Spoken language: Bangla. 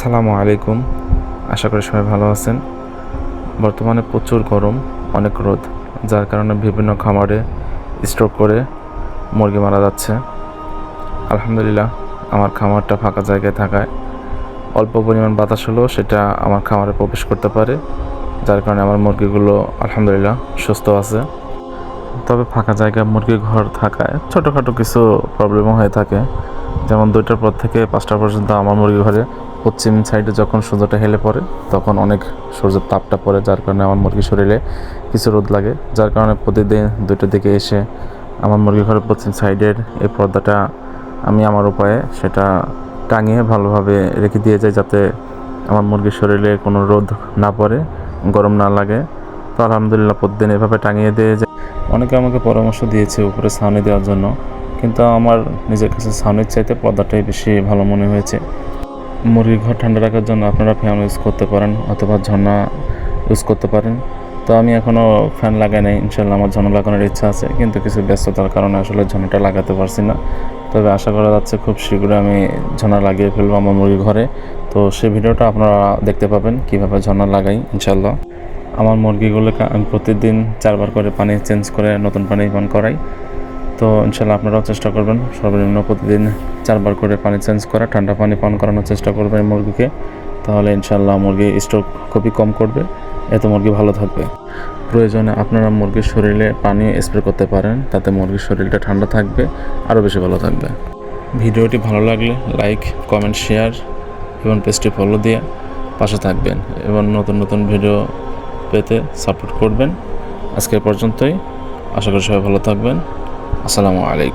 আসসালামু আলাইকুম। আশা করি সবাই ভালো আছেন। বর্তমানে প্রচুর গরম, অনেক রোদ, যার কারণে বিভিন্ন খামারে স্ট্রোক করে মুরগি মারা যাচ্ছে। আলহামদুলিল্লাহ, আমার খামারটা ফাঁকা জায়গায় থাকায় অল্প পরিমাণ বাতাস হলেও সেটা আমার খামারে প্রবেশ করতে পারে, যার কারণে আমার মুরগিগুলো আলহামদুলিল্লাহ সুস্থ আছে। তবে ফাঁকা জায়গায় মুরগি ঘর থাকায় ছোটোখাটো কিছু প্রবলেমও হয়ে থাকে। যেমন দুইটার পর থেকে পাঁচটা পর্যন্ত আমার মুরগি ঘরে পশ্চিম সাইডে যখন সূর্যটা হেলে পড়ে, তখন অনেক সূর্যের তাপটা পড়ে, যার কারণে আমার মুরগি শরীরে কিছু রোদ লাগে। যার কারণে প্রতিদিন দুইটার দিকে এসে আমার মুরগি ঘরের পশ্চিম সাইডের এই পর্দাটা আমি আমার উপায়ে সেটা টাঙিয়ে ভালোভাবে রেখে দিয়ে যাই, যাতে আমার মুরগির শরীরে কোনো রোদ না পড়ে, গরম না লাগে। তো আলহামদুলিল্লাহ প্রতিদিন এভাবে টাঙিয়ে দিয়ে যায় অনেকে আমাকে পরামর্শ দিয়েছে উপরে ছাউনি দেওয়ার জন্য, কিন্তু আমার নিজের কাছে ছাউনির চাইতে পর্দাটাই বেশি ভালো মনে হয়েছে। মুরগির ঘর ঠান্ডা রাখার জন্য আপনারা ফ্যান ইউজ করতে পারেন অথবা ঝর্ণা ইউজ করতে পারেন। তো আমি এখনও ফ্যান লাগাই নাই ইনশাল্লাহ আমার ঝর্ণা লাগানোর ইচ্ছা আছে, কিন্তু কিছু ব্যস্ততার কারণে আসলে ঝর্ণাটা লাগাতে পারছি না। তবে আশা করা যাচ্ছে খুব শীঘ্রই আমি ঝর্ণা লাগিয়ে ফেলব আমার মুরগির ঘরে। তো সেই ভিডিওটা আপনারা দেখতে পাবেন, কীভাবে ঝর্ণা লাগাই ইনশাল্লাহ আমার মুরগিগুলোকে আমি প্রতিদিন চারবার করে পানি চেঞ্জ করে নতুন পানি পান করাই। তো ইনশাল্লাহ আপনারাও চেষ্টা করবেন সর্বনিম্ন প্রতিদিন চারবার করে পানি চেঞ্জ করা, ঠান্ডা পানি পান করানোর চেষ্টা করবেন মুরগিকে। তাহলে ইনশাল্লাহ মুরগি স্ট্রোক খুবই কম করবে, এতে মুরগি ভালো থাকবে। প্রয়োজনে আপনারা মুরগির শরীরে পানি স্প্রে করতে পারেন, তাতে মুরগির শরীরটা ঠান্ডা থাকবে, আরও বেশি ভালো থাকবে। ভিডিওটি ভালো লাগলে লাইক, কমেন্ট, শেয়ার এবং পেজটি ফলো দিয়ে পাশে থাকবেন এবং নতুন নতুন ভিডিও পেতে সাপোর্ট করবেন। আজকে এ পর্যন্তই, আশা করি সবাই ভালো থাকবেন। আসসালামু আলাইকুম।